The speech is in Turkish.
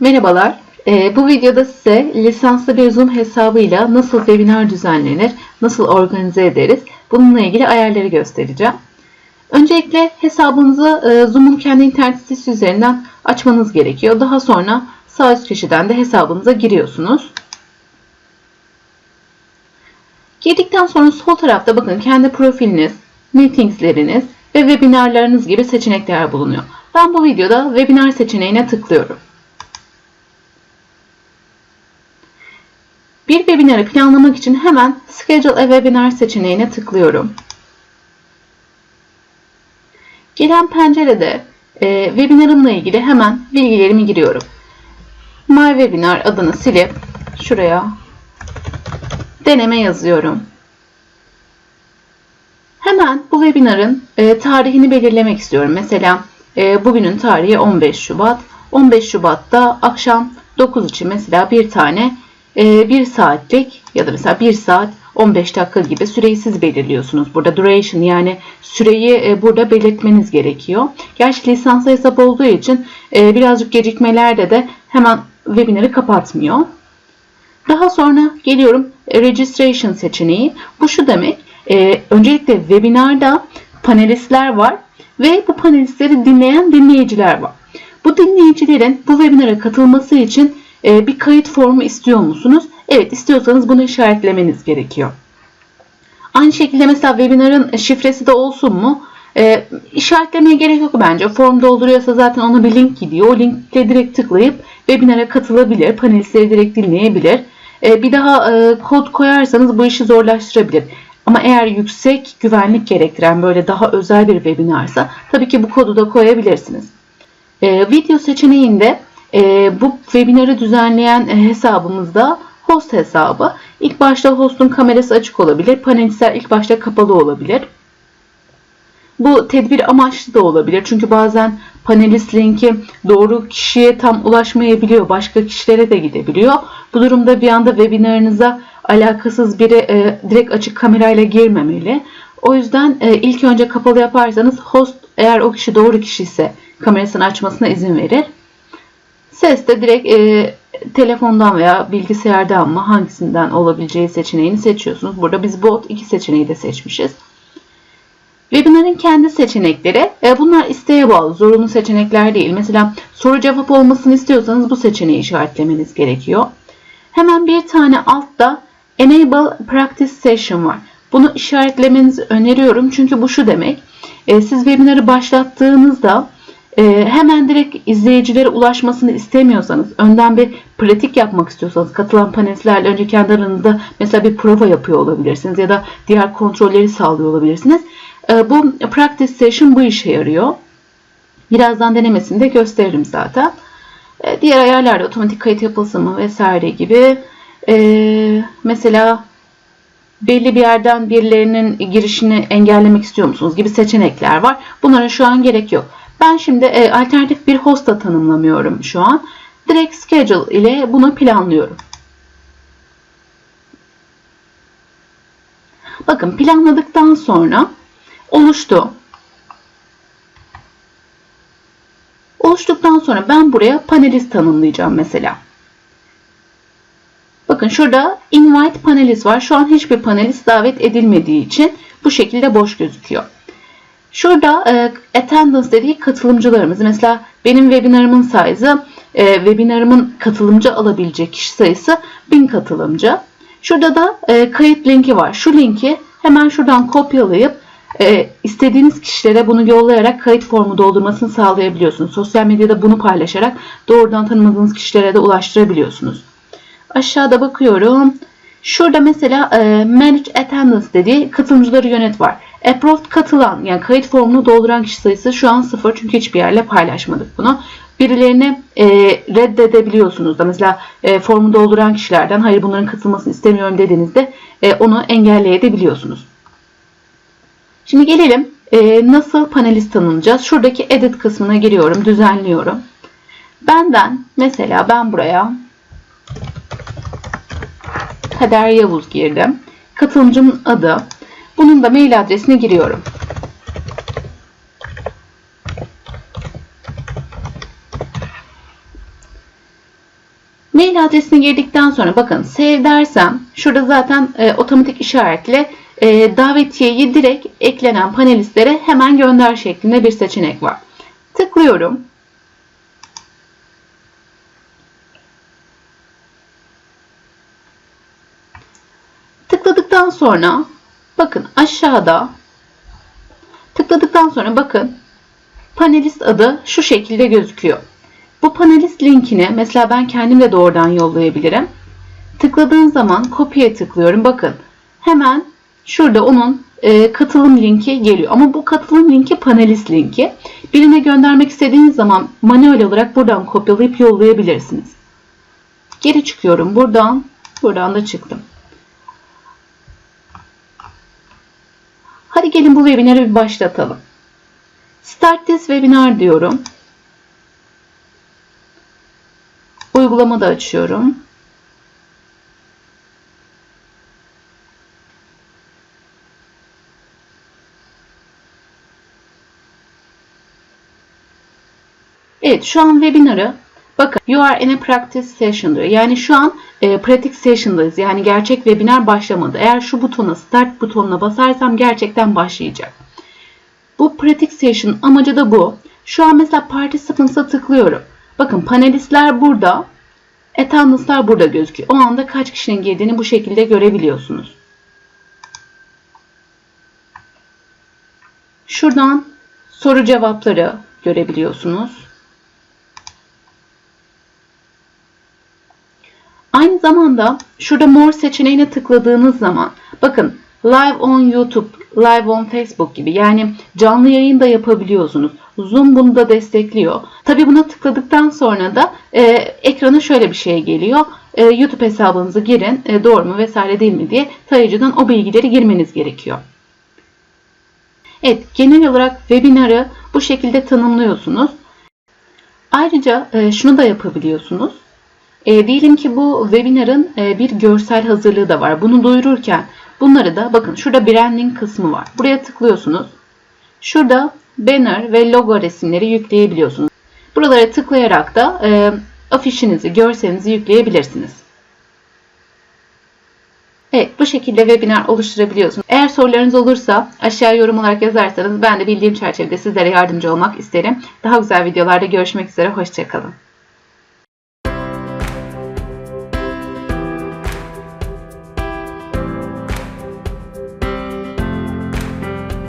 Merhabalar. Ee, bu videoda size lisanslı bir Zoom hesabıyla nasıl webinar düzenlenir, nasıl organize ederiz, bununla ilgili ayarları göstereceğim. Öncelikle hesabınızı e, Zoom'un kendi internet sitesi üzerinden açmanız gerekiyor. Daha sonra sağ üst köşeden de hesabınıza giriyorsunuz. Girdikten sonra sol tarafta bakın kendi profiliniz, meetingsleriniz ve webinarlarınız gibi seçenekler bulunuyor. Ben bu videoda webinar seçeneğine tıklıyorum. Bir webinarı planlamak için hemen Schedule a Webinar seçeneğine tıklıyorum. Gelen pencerede e, webinarımla ilgili hemen bilgilerimi giriyorum. My Webinar adını silip şuraya deneme yazıyorum. Hemen bu webinarın e, tarihini belirlemek istiyorum. Mesela e, bugünün tarihi 15 Şubat. 15 Şubat'ta akşam 9 için mesela bir tane 1 saatlik ya da mesela 1 saat 15 dakika gibi süreyi siz belirliyorsunuz. Burada duration yani süreyi burada belirtmeniz gerekiyor. Gerçi lisanslı hesap olduğu için birazcık gecikmelerde de hemen webinarı kapatmıyor. Daha sonra geliyorum registration seçeneği. Bu şu demek. Öncelikle webinarda panelistler var ve bu panelistleri dinleyen dinleyiciler var. Bu dinleyicilerin bu webinara katılması için e, bir kayıt formu istiyor musunuz? Evet istiyorsanız bunu işaretlemeniz gerekiyor. Aynı şekilde mesela webinarın şifresi de olsun mu? E, işaretlemeye gerek yok bence. Form dolduruyorsa zaten ona bir link gidiyor. O linkle direkt tıklayıp webinara katılabilir. Panelistleri direkt dinleyebilir. E, bir daha e, kod koyarsanız bu işi zorlaştırabilir. Ama eğer yüksek güvenlik gerektiren böyle daha özel bir webinarsa tabii ki bu kodu da koyabilirsiniz. E, video seçeneğinde e, bu webinarı düzenleyen e, hesabımızda host hesabı. İlk başta hostun kamerası açık olabilir. Panelistler ilk başta kapalı olabilir. Bu tedbir amaçlı da olabilir. Çünkü bazen panelist linki doğru kişiye tam ulaşmayabiliyor. Başka kişilere de gidebiliyor. Bu durumda bir anda webinarınıza alakasız biri e, direkt açık kamerayla girmemeli. O yüzden e, ilk önce kapalı yaparsanız host eğer o kişi doğru kişi ise kamerasını açmasına izin verir. Ses de direkt e, telefondan veya bilgisayardan mı hangisinden olabileceği seçeneğini seçiyorsunuz. Burada biz bot iki seçeneği de seçmişiz. Webinar'ın kendi seçenekleri e, bunlar isteğe bağlı zorunlu seçenekler değil. Mesela soru cevap olmasını istiyorsanız bu seçeneği işaretlemeniz gerekiyor. Hemen bir tane altta Enable Practice Session var. Bunu işaretlemenizi öneriyorum çünkü bu şu demek. E, siz webinarı başlattığınızda e, hemen direkt izleyicilere ulaşmasını istemiyorsanız, önden bir pratik yapmak istiyorsanız, katılan panelistlerle önce kendi aranızda mesela bir prova yapıyor olabilirsiniz ya da diğer kontrolleri sağlıyor olabilirsiniz. E, bu practice session bu işe yarıyor. Birazdan denemesini de gösteririm zaten. E, diğer ayarlarda otomatik kayıt yapılsın mı vesaire gibi. E, mesela belli bir yerden birilerinin girişini engellemek istiyor musunuz gibi seçenekler var. Bunlara şu an gerek yok. Ben şimdi e, alternatif bir hosta tanımlamıyorum şu an. Direkt schedule ile bunu planlıyorum. Bakın planladıktan sonra oluştu. Oluştuktan sonra ben buraya panelist tanımlayacağım mesela. Bakın şurada invite panelist var. Şu an hiçbir panelist davet edilmediği için bu şekilde boş gözüküyor. Şurada e, attendance dediği katılımcılarımız. Mesela benim webinarımın sayısı, e, webinarımın katılımcı alabilecek kişi sayısı 1000 katılımcı. Şurada da e, kayıt linki var. Şu linki hemen şuradan kopyalayıp e, istediğiniz kişilere bunu yollayarak kayıt formu doldurmasını sağlayabiliyorsunuz. Sosyal medyada bunu paylaşarak doğrudan tanımadığınız kişilere de ulaştırabiliyorsunuz. Aşağıda bakıyorum. Şurada mesela e, Manage Attendance dediği katılımcıları yönet var. Approved katılan yani kayıt formunu dolduran kişi sayısı şu an sıfır çünkü hiçbir yerle paylaşmadık bunu. Birilerini e, reddedebiliyorsunuz da mesela e, formu dolduran kişilerden hayır bunların katılmasını istemiyorum dediğinizde e, onu engelleyebiliyorsunuz. Şimdi gelelim e, nasıl panelist tanımlayacağız. Şuradaki edit kısmına giriyorum, düzenliyorum. Benden mesela ben buraya Kader Yavuz girdim. Katılımcımın adı. Bunun da mail adresine giriyorum. Mail adresini girdikten sonra bakın save dersem şurada zaten e, otomatik işaretle e, davetiyeyi direkt eklenen panelistlere hemen gönder şeklinde bir seçenek var. Tıklıyorum. Tıkladıktan sonra bakın aşağıda tıkladıktan sonra bakın panelist adı şu şekilde gözüküyor. Bu panelist linkini mesela ben kendim de doğrudan yollayabilirim. Tıkladığım zaman kopya tıklıyorum. Bakın hemen şurada onun e, katılım linki geliyor. Ama bu katılım linki panelist linki. Birine göndermek istediğiniz zaman manuel olarak buradan kopyalayıp yollayabilirsiniz. Geri çıkıyorum buradan. Buradan da çıktım. Hadi gelin bu webinarı bir başlatalım. Start this webinar diyorum. Uygulama da açıyorum. Evet şu an webinarı bakın you are in a practice session diyor. Yani şu an e, pratik session'dayız. Yani gerçek webinar başlamadı. Eğer şu butona start butonuna basarsam gerçekten başlayacak. Bu pratik session amacı da bu. Şu an mesela participants'a tıklıyorum. Bakın panelistler burada. Attendance'lar burada gözüküyor. O anda kaç kişinin girdiğini bu şekilde görebiliyorsunuz. Şuradan soru cevapları görebiliyorsunuz. Zamanda şurada more seçeneğine tıkladığınız zaman bakın live on YouTube, live on Facebook gibi yani canlı yayın da yapabiliyorsunuz. Zoom bunu da destekliyor. Tabi buna tıkladıktan sonra da e, ekrana şöyle bir şey geliyor. E, YouTube hesabınızı girin e, doğru mu vesaire değil mi diye tarayıcıdan o bilgileri girmeniz gerekiyor. Evet genel olarak webinarı bu şekilde tanımlıyorsunuz. Ayrıca e, şunu da yapabiliyorsunuz. E, diyelim ki bu webinarın e, bir görsel hazırlığı da var. Bunu duyururken bunları da bakın şurada branding kısmı var. Buraya tıklıyorsunuz. Şurada banner ve logo resimleri yükleyebiliyorsunuz. Buralara tıklayarak da e, afişinizi, görselinizi yükleyebilirsiniz. Evet bu şekilde webinar oluşturabiliyorsunuz. Eğer sorularınız olursa aşağı yorum olarak yazarsanız ben de bildiğim çerçevede sizlere yardımcı olmak isterim. Daha güzel videolarda görüşmek üzere. Hoşçakalın.